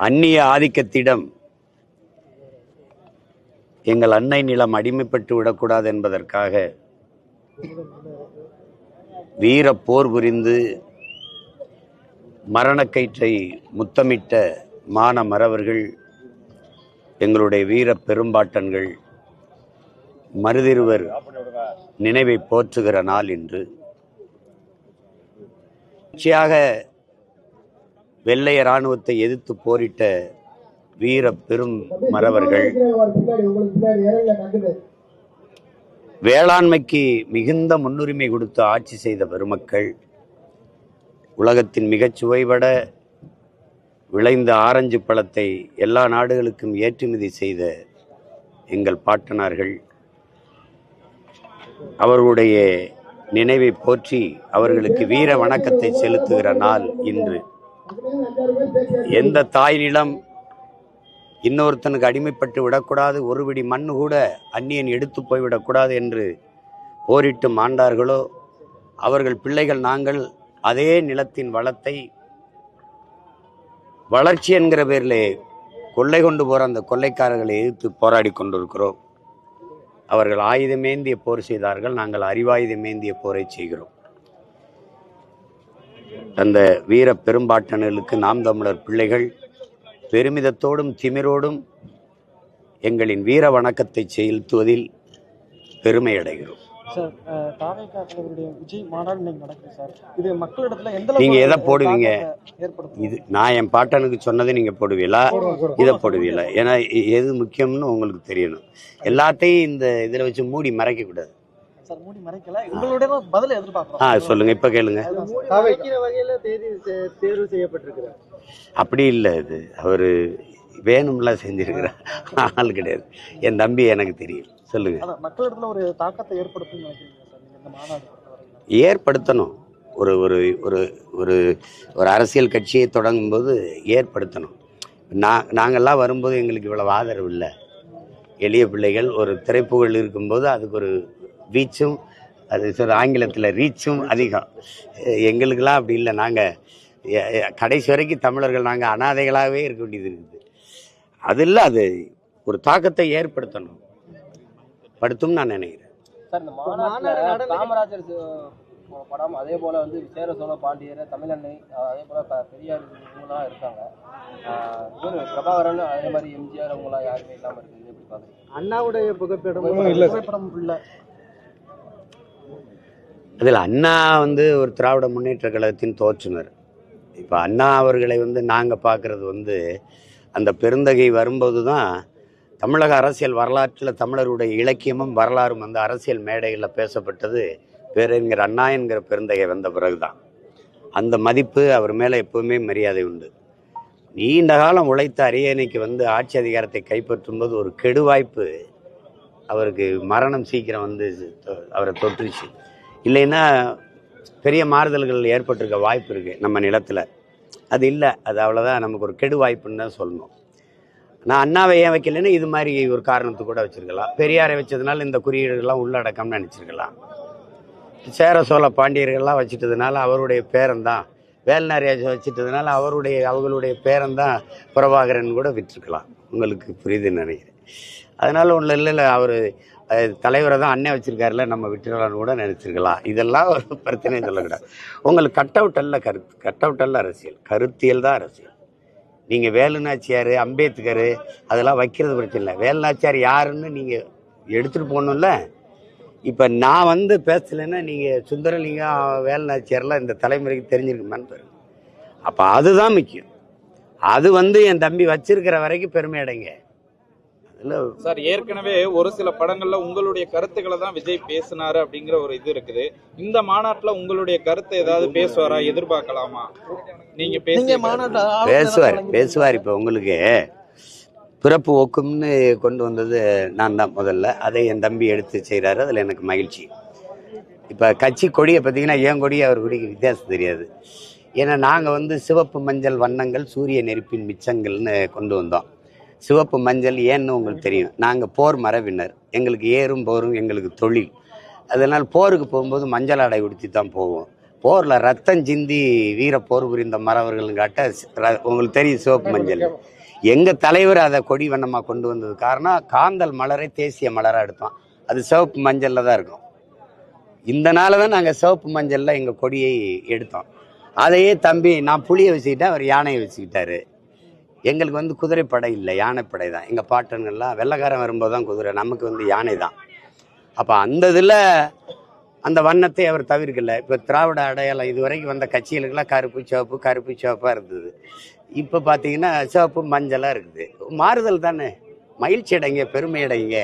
அந்நிய ஆதிக்கத்திடம் எங்கள் அன்னை நிலம் அடிமைப்பட்டு விடக்கூடாது என்பதற்காக வீர போர் புரிந்து மரணக்கயிற்றை முத்தமிட்ட மான மறவர்கள் எங்களுடைய வீர பெரும்பாட்டன்கள் மருதிருவர் நினைவை போற்றுகிற நாள் இன்று. தொடர்ச்சியாக வெள்ளைய இராணுவத்தை எதிர்த்து போரிட்ட வீர பெரும் மறவர்கள். வேளாண்மைக்கு மிகுந்த முன்னுரிமை கொடுத்து ஆட்சி செய்த பெருமக்கள். உலகத்தின் மிகச் சுவைபட விளைந்த ஆரஞ்சு பழத்தை எல்லா நாடுகளுக்கும் ஏற்றுமதி செய்த எங்கள் பாட்டனார்கள். அவர்களுடைய நினைவை போற்றி அவர்களுக்கு வீர வணக்கத்தை செலுத்துகிற நாள் இன்று. எந்த தாய் நிலம் இன்னொருத்தனுக்கு அடிமைப்பட்டு விடக்கூடாது ஒரு விடி மண்ணு கூட அந்நியன் எடுத்து போய்விடக்கூடாது என்று போரிட்டு மாண்டார்களோ அவர்கள் பிள்ளைகள் நாங்கள் அதே நிலத்தின் வளத்தை வளர்ச்சி என்கிற பேரிலே கொள்ளை கொண்டு போகிற அந்த கொள்ளைக்காரர்களை எதிர்த்து போராடி கொண்டிருக்கிறோம். அவர்கள் ஆயுதமேந்திய போர் செய்தார்கள் நாங்கள் அறிவாயுதமேந்திய போரை செய்கிறோம். அந்த வீர பெரும்பாட்டனர்களுக்கு நாம் தமிழர் பிள்ளைகள் பெருமிதத்தோடும் திமிரோடும் எங்களின் வீர வணக்கத்தை செலுத்துவதில் பெருமை அடைகிறோம். நீங்க எதை போடுவீங்க? இது நான் என் பாட்டனுக்கு சொன்னதை நீங்க போடுவீங்களா? இதை போடுவீங்களா? ஏன்னா எது முக்கியம்னு உங்களுக்கு தெரியணும். எல்லாத்தையும் இந்த இதுல வச்சு மூடி மறைக்க கூடாது சார் மூடி மறைக்கல. உங்களுடைய பதில் ஆ எதிர்பார்க்கிறோம் சொல்லுங்க இப்ப கேளுங்க. வைக்கிற வகையில தேதி தேர்வு செய்யப்பட்டிருக்கிறார் அப்படி இல்லை இது. அவரு வேணும்லாம் செஞ்சிருக்கிறார். ஆள் கிடையாது. என் தம்பி எனக்கு தெரியும். சொல்லுங்க. மக்களிடத்துல ஒரு தாக்கத்தை ஏற்படுத்தும் ஏற்படுத்தணும். ஒரு ஒரு ஒரு ஒரு ஒரு அரசியல் கட்சியை தொடங்கும் போது ஏற்படுத்தணும். நான் நாங்கள்லாம் வரும்போது எங்களுக்கு இவ்வளவு ஆதரவு இல்லை. எளிய பிள்ளைகள் ஒரு திரைப்புகழ் இருக்கும்போது அதுக்கு ஒரு ரீச்சும் அது சொல்ற ஆங்கிலத்தில் ரீச்சும் அதிகம். எங்களுக்கெல்லாம் அப்படி இல்லை. நாங்கள் கடைசி வரைக்கும் தமிழர்கள் நாங்கள் அனாதைகளாகவே இருக்க வேண்டியது இருக்குது. அது இல்லை அது ஒரு தாக்கத்தை ஏற்படுத்தணும். படுத்தும் நான் நினைக்கிறேன். சார் இந்த மாநாடு மாநாட்டில் நடந்து- காமராஜர் சு- படம் அதே போல வந்து சேர சோழ பாண்டியர் தமிழன்னை அஹ் அதே போல பெரியார் இவங்கலாம் இருக்காங்க. பிரபாகரன் அதே மாதிரி எம்ஜிஆர் அவங்களாம் யாருமே இல்லாம இருக்கு இது எப்படி பாக்குறீங்க அண்ணாவுடைய புகைப்படம் புகைப்படம் இல்ல. அதில் அண்ணா வந்து ஒரு திராவிட முன்னேற்ற கழகத்தின் தோற்றுனர். இப்போ அண்ணா அவர்களை வந்து நாங்கள் பார்க்குறது வந்து அந்த பெருந்தகை வரும்போது தான் தமிழக அரசியல் வரலாற்றில் தமிழருடைய இலக்கியமும் வரலாறும் வந்து அரசியல் மேடைகளில் பேசப்பட்டது. பேரறிஞர் அண்ணா என்கிற பெருந்தகை வந்த பிறகு தான் அந்த மதிப்பு அவர் மேலே எப்பவுமே மரியாதை உண்டு. நீண்ட காலம் உழைத்த அரியணைக்கு வந்து ஆட்சி அதிகாரத்தை கைப்பற்றும் போது ஒரு கெடுவாய்ப்பு அவருக்கு மரணம் சீக்கிரம் வந்து தொ- அவரை தொற்றுச்சு. இல்லைன்னா பெரிய மாறுதல்கள் ஏற்பட்டிருக்க வாய்ப்பு இருக்குது நம்ம நிலத்தில். அது இல்லை அது அவ்வளோதான் நமக்கு ஒரு கெடு வாய்ப்புன்னு தான் சொல்லணும். நான் அண்ணாவை ஏன் வைக்கலைன்னா இது மாதிரி ஒரு காரணத்து கூட வச்சுருக்கலாம். பெரியாரை வச்சதுனால இந்த குறியீடுகள்லாம் உள்ளடக்கம்னு நினச்சிருக்கலாம். சேர சோழ பாண்டியர்கள்லாம் வச்சுட்டதுனால அவருடைய பேரன்தான். வேல்நாரியாஜ் வச்சுட்டதுனால அவருடைய அவங்களுடைய பேரன்தான் பிரபாகரன் கூட விட்டுருக்கலாம். உங்களுக்கு புரியுதுன்னு நினைக்கிறேன். அதனால் ஒன்றும் இல்லை இல்லை அவர் தலைவரை தான் அண்ணன் வச்சுருக்காருல நம்ம விட்டுறலான்னு கூட நினச்சிருக்கலாம். இதெல்லாம் ஒரு பிரச்சனையும் சொல்லக்கூடாது உங்களுக்கு கட் அவுட் அல்ல கருத்து. கட் அவுட் அல்ல அரசியல். கருத்தியல் தான் அரசியல். நீங்கள் வேலுநாச்சியார் அம்பேத்கர் அதெல்லாம் வைக்கிறது பிரச்சனை இல்லை. வேலுநாச்சியார் யாருன்னு நீங்கள் எடுத்துகிட்டு போகணும்ல. இப்போ நான் வந்து பேசலைன்னா நீங்கள் சுந்தரலிங்கம் வேலுநாச்சியார்லாம் இந்த தலைமுறைக்கு தெரிஞ்சிருக்குமான்னு பாருங்க அப்போ அதுதான் முக்கியம். அது வந்து என் தம்பி வச்சிருக்கிற வரைக்கும் பெருமை அடைங்க. அதில் சார் ஏற்கனவே ஒரு சில படங்கள்ல உங்களுடைய கருத்துக்களை தான் விஜய் பேசினாரு அப்படிங்கிற ஒரு இது இருக்குது. இந்த மாநாட்டுல உங்களுடைய கருத்தை ஏதாவது பேசுவாரா? எதிர்பார்க்கலாமா? நீங்க நீங்க பேசி மாநாட்டுல பேசுவார் பேசுவார் இப்போ உங்களுக்கு. பிறப்பு ஒக்கும்னு கொண்டு வந்தது நான் தான் முதல்ல. அதை என் தம்பி எடுத்து செய்கிறாரு அதில் எனக்கு மகிழ்ச்சி. இப்போ கட்சி கொடியை பார்த்தீங்கன்னா என் கொடி அவர் கொடிக்கு வித்தியாசம் தெரியாது. ஏன்னா நாங்கள் வந்து சிவப்பு மஞ்சள் வண்ணங்கள் சூரிய நெருப்பின் மிச்சங்கள்னு கொண்டு வந்தோம். சிவப்பு மஞ்சள் ஏன்னு உங்களுக்கு தெரியும். நாங்கள் போர் மரபினர். எங்களுக்கு ஏறும் போரும் எங்களுக்கு தொழில். அதனால் போருக்கு போகும்போது மஞ்சள் ஆடை உடுத்தி தான் போவோம். போரில் ரத்தம் சிந்தி வீர போர் புரிந்த மறவர்கள் காட்ட உங்களுக்கு தெரியும் சிவப்பு மஞ்சள். எங்கள் தலைவர் அதை கொடி வண்ணமாக கொண்டு வந்தது காரணம் காந்தல் மலரை தேசிய மலராக எடுத்தோம். அது சிவப்பு மஞ்சளில் தான் இருக்கும். இந்த நாளில் தான் நாங்கள் சிவப்பு மஞ்சளில் எங்கள் கொடியை எடுத்தோம். அதையே தம்பி நான் புளியை வச்சுக்கிட்டேன் அவர் யானையை வச்சுக்கிட்டாரு. எங்களுக்கு வந்து குதிரைப்படை இல்லை யானைப்படை தான். எங்கள் பாட்டன்கள்லாம் வெள்ளைக்காரன் வரும்போது தான் குதிரை நமக்கு வந்து யானை தான். அப்போ அந்த இதில் அந்த வண்ணத்தை அவர் தவிர்க்கல. இப்போ திராவிட அடையாளம் இது வரைக்கும் வந்த கட்சிகளுக்கெல்லாம் கருப்பு சிவப்பு கருப்பு சிவப்பாக இருந்தது. இப்போ பார்த்தீங்கன்னா சிவப்பு மஞ்சளாக இருக்குது. மாறுதல் தானே? மகிழ்ச்சி அடைங்க பெருமை அடைங்க.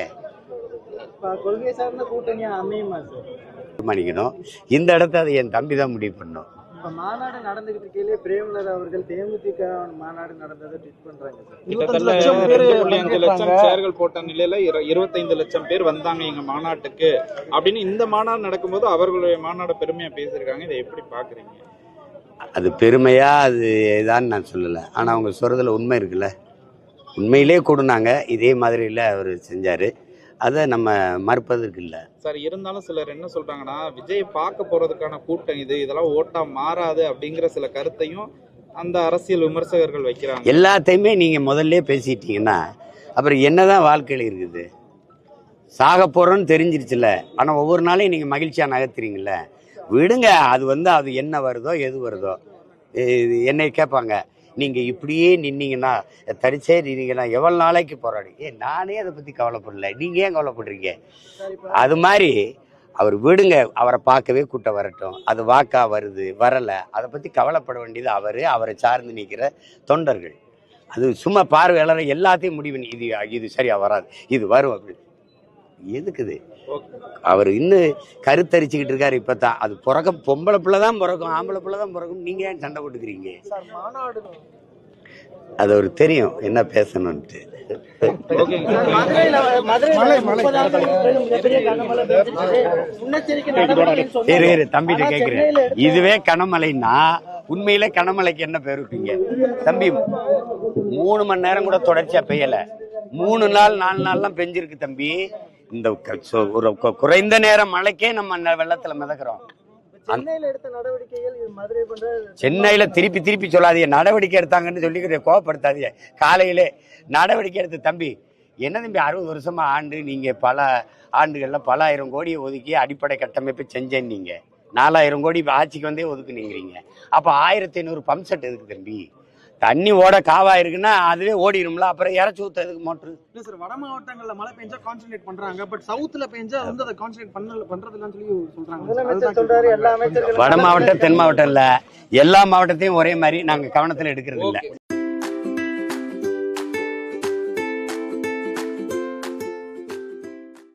தீர்மானிக்கணும். இந்த இடத்த அதை என் தம்பி தான் முடிவு பண்ணும் இப்ப மாநாடு நடந்துகிட்டு இருக்கையிலே பிரேமலதா அவர்கள் தேமுதிக மாநாடு நடந்ததை ட்வீட் பண்றாங்க கிட்டத்தட்ட லட்சம். சேர்கள் போட்ட நிலையில இரு- இருபத்தைந்து லட்சம் பேர் வந்தாங்க எங்க மாநாட்டுக்கு. அப்படின்னு இந்த மாநாடு நடக்கும்போது அவர்களுடைய மாநாடு பெருமையா பேசியிருக்காங்க. இதை எப்படி பாக்குறீங்க? அது பெருமையா அது இதான்னு நான் சொல்லலை. ஆனால் அவங்க சொல்கிறதுல உண்மை இருக்குல்ல. உண்மையிலே கூடுனாங்க. இதே மாதிரியில் அவர் செஞ்சார். அதை நம்ம மறுப்பதற்கு இல்லை. சார் இருந்தாலும் சிலர் என்ன சொல்றாங்கன்னா விஜய் பார்க்க போறதுக்கான கூட்டம் இது இதெல்லாம் ஓட்டா மாறாது அப்படிங்கிற சில கருத்தையும் அந்த அரசியல் விமர்சகர்கள் வைக்கிறாங்க. எல்லாத்தையுமே நீங்கள் முதல்ல பேசிட்டீங்கன்னா அப்புறம் என்னதான் வாழ்க்கையில் இருக்குது? சாக போகிறோன்னு தெரிஞ்சிருச்சுல ஆனால் ஒவ்வொரு நாளையும் நீங்கள் மகிழ்ச்சியாக நகர்த்துறீங்கல்ல. விடுங்க அது வந்து அது என்ன வருதோ எது வருதோ. இது என்னை கேட்பாங்க. நீங்கள் இப்படியே நின்னீங்கன்னா தரிச்சே நின்னீங்கன்னா எவ்வளோ நாளைக்கு போராடி? ஏ நானே அதை பற்றி கவலைப்படல. நீங்கள் ஏன் கவலைப்படுறீங்க? அது மாதிரி அவர் விடுங்க அவரை பார்க்கவே கூட்டம் வரட்டும். அது வாக்கா வருது வரலை. அதை பற்றி கவலைப்பட வேண்டியது அவர் அவரை சார்ந்து நிற்கிற தொண்டர்கள். அது சும்மா பார்வையாளர் எல்லாத்தையும் முடிவு இது இது சரியாக வராது இது வரும் அப்படி எதுக்குது? அவர் இன்னும் கருத்தரிச்சுக்கிட்டு இருக்காரு இப்போ தான் அது பிறக்க பொம்பளை பிள்ளை தான் பிறக்கும் ஆம்பளை பிள்ளை தான் பிறக்கும். நீங்கள் ஏன் சண்டை போட்டுக்கிறீங்க? அது அவருக்கு தெரியும் என்ன பேசணும்ட்டு தம்பிட்ட எடுத்த- இதுவே கனமழைன்னா உண்மையில கனமழைக்கு என்ன பேர் வைப்பீங்க? தம்பி மூணு மணி நேரம் கூட தொடர்ச்சியா பெய்யல. மூணு நாள் நாலு நாள்லாம் பெஞ்சிருக்கு தம்பி. இந்த ஒரு குறைந்த நேரம் மழைக்கே நம்ம வெள்ளத்துல மிதக்கிறோம். சென்னையில திருப்பி திருப்பி சொல்லாதீங்க. நடவடிக்கை எடுத்தாங்கன்னு சொல்லி கோவப்படுத்தாதீங்க. காலையிலே நடவடிக்கை எடுத்து தம்பி என்ன தம்பி அறுபது வருஷமா ஆண்டு நீங்க பல ஆண்டுகள்ல பல ஆயிரம் கோடியை ஒதுக்கி அடிப்படை கட்டமைப்பு செஞ்சேன் நீங்க நாலாயிரம் கோடி ஆட்சிக்கு வந்தே ஒதுக்குனீங்கிறீங்க. அப்ப ஆயிரத்தி ஐநூறு பம்ப் செட் எதுக்கு தம்பி? தண்ணி ஓட காவா இருக்குன்னா அதுவே ஓடிடும்ல அப்புறம் இறச்சி ஊத்த எதுக்கு மோட்ரு இல்ல சார் வட மாவட்டங்கள்ல மழை பெஞ்சா கான்சென்ட்ரேட் பண்றாங்க பட் சவுத்துல பெஞ்சா வந்து அதை கான்சென்ட்ரேட் பண்ணல பண்றது இல்லன்னு சொல்லி சொல்றாங்க. வட மாவட்டம் தென் மாவட்டம் இல்ல எல்லா மாவட்டத்தையும் ஒரே மாதிரி நாங்க கவனத்துல எடுக்கிறது இல்ல.